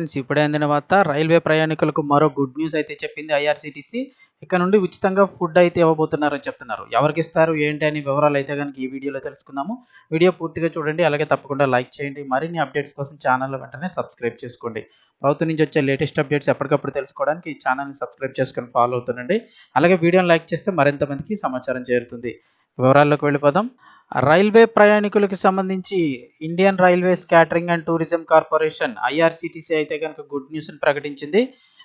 Friends ఇప్పుడే అందిన వార్త రైల్వే ప్రయాణికులకు మరో గుడ్ న్యూస్ అయితే చెప్పింది ఐఆర్సీటీసీ. ఇక్కడ నుండి ఉచితంగా ఫుడ్ అయితే ఇవ్వబోతున్నారని చెప్తున్నారు. ఎవరికి ఇస్తారు ఏంటి అని వివరాలు అయితే కనుక ఈ వీడియోలో తెలుసుకుందాము. వీడియో పూర్తిగా చూడండి అలాగే తప్పకుండా లైక్ చేయండి. మరిన్ని అప్డేట్స్ కోసం ఛానల్ వెంటనే సబ్స్క్రైబ్ చేసుకోండి. ప్రభుత్వం నుంచి వచ్చే లేటెస్ట్ అప్డేట్స్ ఎప్పటికప్పుడు తెలుసుకోవడానికి ఈ ఛానల్ని సబ్స్క్రైబ్ చేసుకొని ఫాలో అవుతుండండి. అలాగే వీడియోని లైక్ చేస్తే మరింత మందికి సమాచారం చేరుతుంది. వివరాల్లోకి వెళ్ళిపోదాం. రైల్వే ప్రయాణికులకు సంబంధించి Indian railways catering and tourism corporation IRCTC అయితే కనుక గుడ్ న్యూస్ని ప్రకటించింది.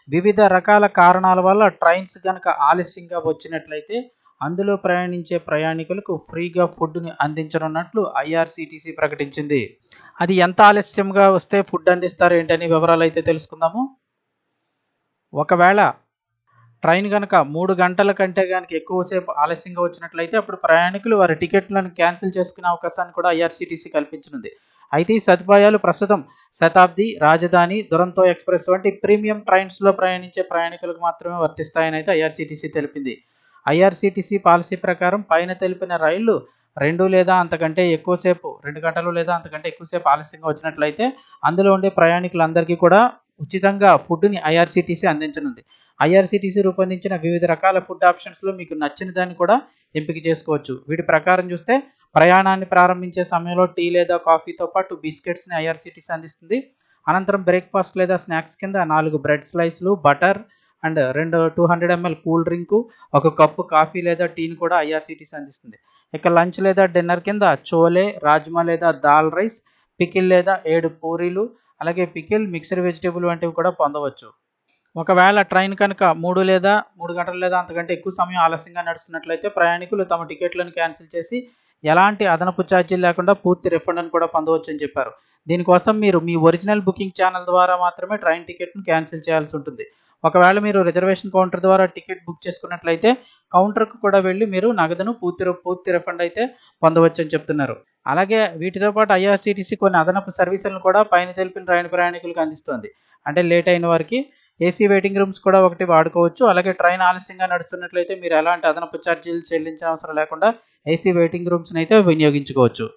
వివిధ రకాల కారణాల వల్ల ట్రైన్స్ కనుక ఆలస్యంగా వచ్చినట్లయితే అందులో ప్రయాణించే ప్రయాణికులకు ఫ్రీగా ఫుడ్ని అందించనున్నట్లు ఐఆర్సిటిసి ప్రకటించింది. అది ఎంత ఆలస్యంగా వస్తే ఫుడ్ అందిస్తారు ఏంటని వివరాలు అయితే తెలుసుకుందాము. ఒకవేళ ట్రైన్ కనుక మూడు గంటల కంటే కనుక ఎక్కువసేపు ఆలస్యంగా వచ్చినట్లయితే అప్పుడు ప్రయాణికులు వారి టికెట్లను క్యాన్సిల్ చేసుకునే అవకాశాన్ని కూడా ఐఆర్సీటీసీ కల్పించనుంది. అయితే ఈ సదుపాయాలు ప్రస్తుతం శతాబ్ది రాజధాని దురంతో ఎక్స్ప్రెస్ వంటి ప్రీమియం ట్రైన్స్లో ప్రయాణించే ప్రయాణికులకు మాత్రమే వర్తిస్తాయని అయితే ఐఆర్సీటీసీ తెలిపింది. ఐఆర్సీటీసీ పాలసీ ప్రకారం పైన తెలిపిన రైళ్ళు రెండు లేదా అంతకంటే ఎక్కువసేపు రెండు గంటలు లేదా అంతకంటే ఎక్కువసేపు ఆలస్యంగా వచ్చినట్లయితే అందులో ఉండే ప్రయాణికులందరికీ కూడా ఉచితంగా ఫుడ్ని ఐఆర్సీటీసీ అందించనుంది. ఐఆర్సిటీసీ రూపొందించిన వివిధ రకాల ఫుడ్ ఆప్షన్స్లో మీకు నచ్చిన దాన్ని కూడా ఎంపిక చేసుకోవచ్చు. వీటి ప్రకారం చూస్తే ప్రయాణాన్ని ప్రారంభించే సమయంలో టీ లేదా కాఫీతో పాటు బిస్కెట్స్ని ఐఆర్సిటీసీ అందిస్తుంది. అనంతరం బ్రేక్ఫాస్ట్ లేదా స్నాక్స్ కింద నాలుగు బ్రెడ్ స్లైస్లు బటర్ అండ్ రెండు two hundred ML cool drink ఒక కప్పు కాఫీ లేదా టీని కూడా ఐఆర్సిటీసీ అందిస్తుంది. ఇక లంచ్ లేదా డిన్నర్ కింద చోలే రాజ్మా లేదా దాల్ రైస్ పికిల్ లేదా ఏడు పూరీలు అలాగే పికిల్ మిక్సర్ వెజిటేబుల్ వంటివి కూడా పొందవచ్చు. ఒకవేళ ట్రైన్ కనుక మూడు లేదా మూడు గంటలు లేదా అంతకంటే ఎక్కువ సమయం ఆలస్యంగా నడుస్తున్నట్లయితే ప్రయాణికులు తమ టికెట్లను క్యాన్సిల్ చేసి ఎలాంటి అదనపు ఛార్జీలు లేకుండా పూర్తి రిఫండ్ కూడా పొందవచ్చు అని చెప్పారు. దీనికోసం మీరు మీ ఒరిజినల్ బుకింగ్ ఛానల్ ద్వారా మాత్రమే ట్రైన్ టికెట్ను క్యాన్సిల్ చేయాల్సి ఉంటుంది. ఒకవేళ మీరు రిజర్వేషన్ కౌంటర్ ద్వారా టికెట్ బుక్ చేసుకున్నట్లయితే కౌంటర్కు కూడా వెళ్ళి మీరు నగదును పూర్తి పూర్తి రిఫండ్ అయితే పొందవచ్చు అని చెప్తున్నారు. అలాగే వీటితో పాటు ఐఆర్సీటీసీ కొన్ని అదనపు సర్వీసులను కూడా పైన తెలిపిన ట్రైన్ ప్రయాణికులకు అందిస్తుంది. అంటే లేట్ అయిన వారికి ఏసీ వెయిటింగ్ రూమ్స్ కూడా ఒకటి వాడుకోవచ్చు. అలాగే ట్రైన్ ఆలస్యంగా నడుస్తున్నట్లయితే మీరు ఎలాంటి అదనపు ఛార్జీలు చెల్లించిన అవసరం లేకుండా ఏసీ వెయిటింగ్ రూమ్స్ని అయితే వినియోగించుకోవచ్చు.